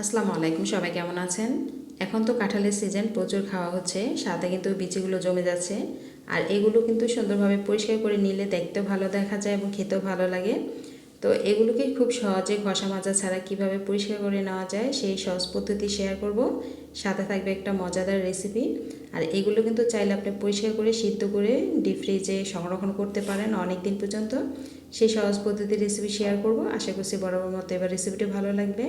আসসালামু আলাইকুম, সবাই কেমন আছেন? এখন তো কাঁঠালের সিজন প্রচুর খাওয়া হচ্ছে। সাথে কিন্তু বিচিগুলো জমে যাচ্ছে। আর এগুলো কিন্তু সুন্দরভাবে পরিষ্কার করে নিলে দেখতেও ভালো দেখা যায় এবং খেতেও ভালো লাগে। তো এগুলোকে খুব সহজে ঘষা মাজা ছাড়া কীভাবে পরিষ্কার করে নেওয়া যায়, সেই সহজ পদ্ধতি শেয়ার করব। সাথে থাকবে একটা মজাদার রেসিপি আর এগুলো কিন্তু চাইলে আপনি পরিষ্কার করে, সিদ্ধ করে ডিপ ফ্রিজে সংরক্ষণ করতে পারেন অনেক দিন পর্যন্ত। সেই সহজ পদ্ধতির রেসিপি শেয়ার করব। আশা করছি বরাবর মতো এবার রেসিপিটি ভালো লাগবে।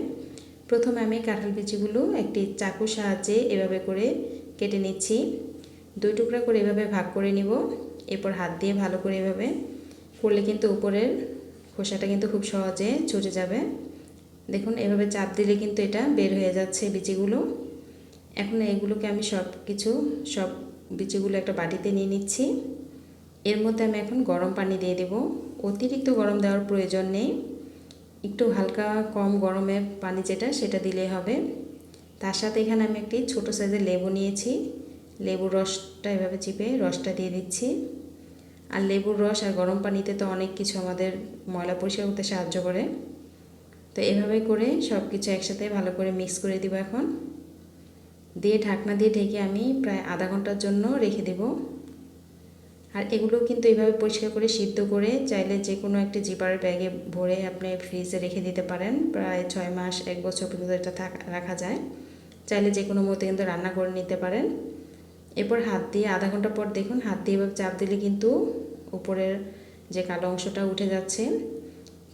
প্রথমে আমি কাঁঠাল বিচিগুলো একটি চাকুর সাহায্যে এভাবে করে কেটে নিচ্ছি। দুই টুকরা করে এভাবে ভাগ করে নিব। এরপর হাত দিয়ে ভালো করে এভাবে করলে কিন্তু উপরের খোসাটা কিন্তু খুব সহজে ছুটে যাবে। দেখুন, এভাবে চাপ দিলে কিন্তু এটা বের হয়ে যাচ্ছে বিচিগুলো এখন এগুলোকে আমি সব কিছু সব বিচিগুলো একটা বাটিতে নিয়ে নিচ্ছি। এর মধ্যে আমি এখন গরম পানি দিয়ে দেব। অতিরিক্ত গরম দেওয়ার প্রয়োজন নেই। একটু হালকা কম গরমে পানি যেটা, সেটা দিলেই হবে। তার সাথে এখানে আমি একটি ছোট সাইজের লেবু নিয়েছি। লেবুর রসটা এভাবে চিপে রসটা দিয়ে দিচ্ছি। আর লেবুর রস আর গরম পানিতে তো অনেক কিছু আমাদের ময়লা পরিষ্কার করতে সাহায্য করে। তো এভাবে করে সব কিছু একসাথে ভালো করে মিক্স করে দিব এখন। দিয়ে ঢাকনা দিয়ে ঢেকে আমি প্রায় আধা ঘণ্টার জন্য রেখে দেব। আর এগুলো কিন্তু এইভাবে পরিষ্কার করে সিদ্ধ করে চাইলে যে কোনো একটি জিপারের ব্যাগে ভরে আপনি ফ্রিজে রেখে দিতে পারেন। প্রায় ছয় মাস, এক বছর পর্যন্ত এটা রাখা যায়। চাইলে যে কোনো মতো কিন্তু রান্না করে নিতে পারেন। এরপর হাত দিয়ে আধা ঘণ্টা পর দেখুন, হাত দিয়ে এভাবে চাপ দিলে কিন্তু উপরের যে কালো অংশটা উঠে যাচ্ছে।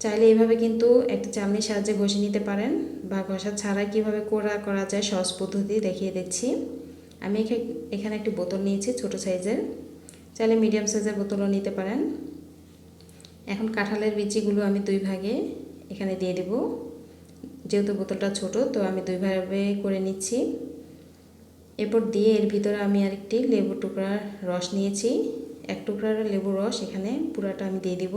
চাইলে এভাবে কিন্তু একটা চামড়ির সাহায্যে ঘষে নিতে পারেন বা ঘষা ছাড়া কীভাবে করা করা যায় সহজ পদ্ধতি দেখিয়ে দিচ্ছি। আমি এখানে একটি বোতল নিয়েছি ছোট সাইজের। চাইলে মিডিয়াম সাইজের বোতলও নিতে পারেন। এখন কাঁঠালের বিচিগুলো আমি দুই ভাগে এখানে দিয়ে দেব। যেহেতু বোতলটা ছোট, তো আমি দুই ভাগে করে নিচ্ছি। এরপর দিয়ে এর ভিতরে আমি আরেকটি লেবু টুকরার রস নিয়েছি। এক টুকরার লেবুর রস এখানে পুরাটা আমি দিয়ে দিব।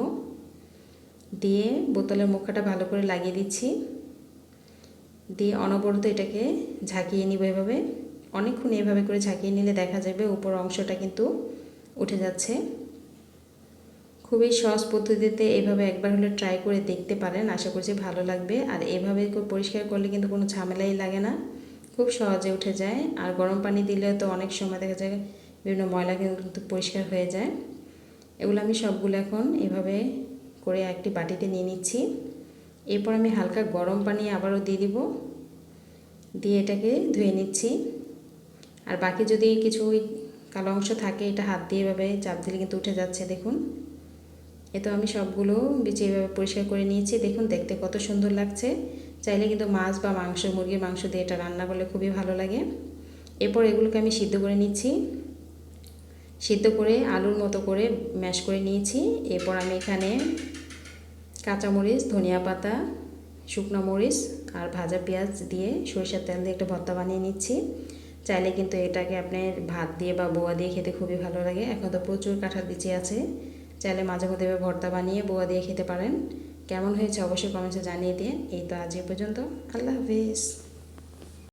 দিয়ে বোতলের মুখাটা ভালো করে লাগিয়ে দিচ্ছি। দিয়ে অনবরত এটাকে ঝাঁকিয়ে নিব এভাবে। অনেকক্ষণ এভাবে করে ঝাঁকিয়ে নিলে দেখা যাবে উপর অংশটা কিন্তু উঠে যাচ্ছে। খুবই সহজ পদ্ধতিতে এভাবে একবার হলে ট্রাই করে দেখতে পারেন, আশা করছি ভালো লাগবে। আর এভাবে পরিষ্কার করলে কিন্তু কোনো ঝামেলাই লাগে না। খুব সহজে উঠে যায়। আর গরম পানি দিলে তো অনেক সময় দেখা যায় বিভিন্ন ময়লা কিন্তু পরিষ্কার হয়ে যায়। এগুলো আমি সবগুলো এখন এভাবে করে একটি বাটিতে নিয়ে নিচ্ছি। এরপর আমি হালকা গরম পানি আবারও দিয়ে দিব। দিয়ে এটাকে ধুয়ে নিচ্ছি। আর বাকি যদি কিছু কালো অংশ থাকে, এটা হাত দিয়ে এভাবে চাপ দিলে কিন্তু উঠে যাচ্ছে, দেখুন। এ তো আমি সবগুলো বিচে এভাবে পরিষ্কার করে নিয়েছি, দেখুন দেখতে কত সুন্দর লাগছে। চাইলে কিন্তু মাছ বা মাংস, মুরগির মাংস দিয়ে এটা রান্না করলে খুবই ভালো লাগে। এরপর এগুলোকে আমি সিদ্ধ করে নিচ্ছি। সিদ্ধ করে আলুর মতো করে ম্যাশ করে নিয়েছি। এরপর আমি এখানে কাঁচামরিচ, ধনিয়া পাতা, শুকনো মরিচ আর ভাজা পেঁয়াজ দিয়ে সরিষার তেল দিয়ে একটা ভর্তা বানিয়ে নিচ্ছি। চাইলে কিন্তু এটাকে আপনি ভাত দিয়ে বা বোয়া দিয়ে খেতে খুবই ভালো লাগে। এখন তো প্রচুর কাঁঠাল বিচি আছে। চাইলে মাঝে মধ্যে ভর্তা বানিয়ে বোয়া দিয়ে খেতে পারেন। কেমন হয়েছে অবশ্যই কমেন্টে জানিয়ে দিন। এই তো আজ পর্যন্ত। আল্লাহ হাফিজ।